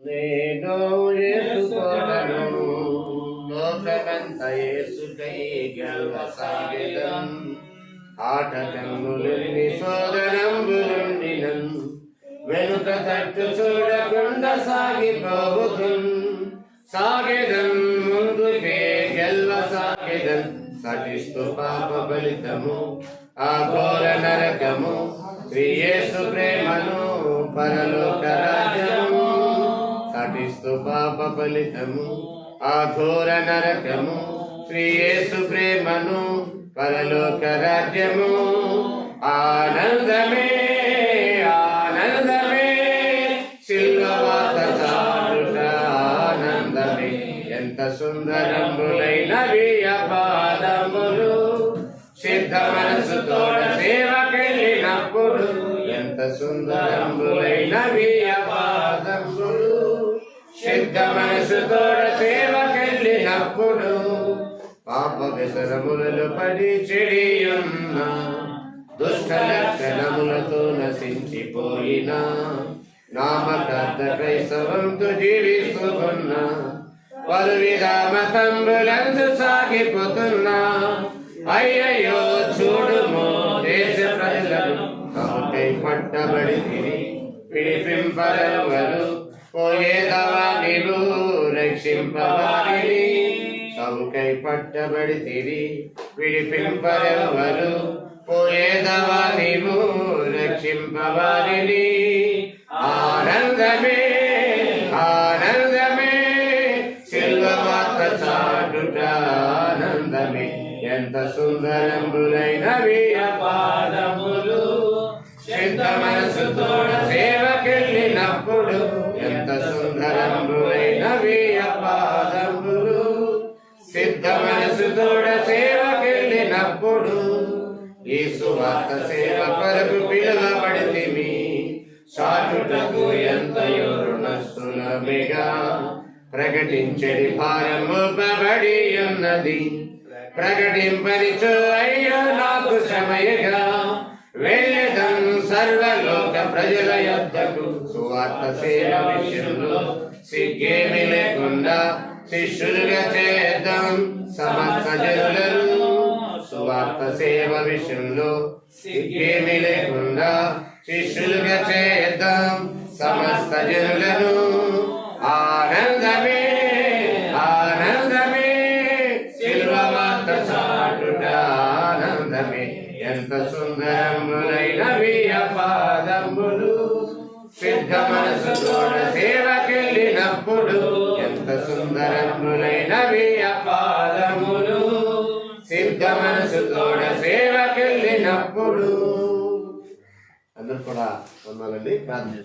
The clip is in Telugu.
నేను యేసుకొనను లోకమంత యేసుకై గెలవసాగెదం ఆటకంబులుండి సోదరంబులుండినన్ వెనుక తట్టు చూడకుండా సాగిపోవుతున్ సాగెదం ముందుకే గెల్వ సాగెదం సటిస్తూ పాప ఫలితము ఆ ఘోర నరకము. శ్రీయేసు ప్రేమను పరలోక రాజ్యము సటిస్తూ పాప ఫలితము. ఆఘోర నరకము శ్రీయేసు ప్రేమను పరలోక రాజ్యము. ఆనందమే ఆనందమే సిల్వవాత చాటుట ఆనందమే. ఎంత సుందరములైనవి అపాదములు సిద్ధ మనసుతో సేవకెళ్ళినప్పుడు ఎంత సుందరములైనవి అపాదములు సిద్ధ మనసుతో సేవకెళ్ళినప్పుడు పాప వ్యసనములలో పడి చెడియున్న దుష్ట లక్షణములతో నశించిపోయినా నామకర్త క్రైస్తవంతో జీవిస్తూ ఉన్న వారు విధామతంబులందు సాగిపోతున్నా అయ్యయ్యో చూడుము దేశ ప్రజలను. పట్టబడి తిని పోయేదవా నీవు రక్షింపవారిని. సౌకై పట్టబడి తిరి విడిపింపరెవరు పోయేదవా నీవు రక్షింపవారిని. ఆనందమే ఆనందమే సిల్వమాత చాటుట ఆనందమే. ఎంత అపాదములు సిద్ధ మనసుతోడ మనసుతోడ సేవకెళ్ళినప్పుడు ఈ సువార్త సేవ కొరకు పిలువబడితిమి సాటుటకు ఎంతయో రుణస్థులమిగా ప్రకటించడి భారముపబడి ఉన్నది. ప్రకటింపరిచు అయ్యో నాకు సమయగా వెళ్ళదం సర్వలోక ప్రజల యొద్దకు. సువార్త సేవ విషయంలో సిగ్గేమి లేకుండా శిష్యులుగా చేద్దాం సమస్త జనులను సువార్త సేవ విషయంలో సిగ్గేమి లేకుండా శిష్యులుగా చేద్దాం సమస్త జనులను ఆనందమే ఆనందమే సిల్వమాత చాటుట ఆనందమే. ఎంత సుందరములైనవి అపాదములు సిద్ధ మనసుతోడ సేవకెళ్ళినప్పుడు వెళ్ళినప్పుడు అందరు కూడా వందాలండి. ప్రార్థన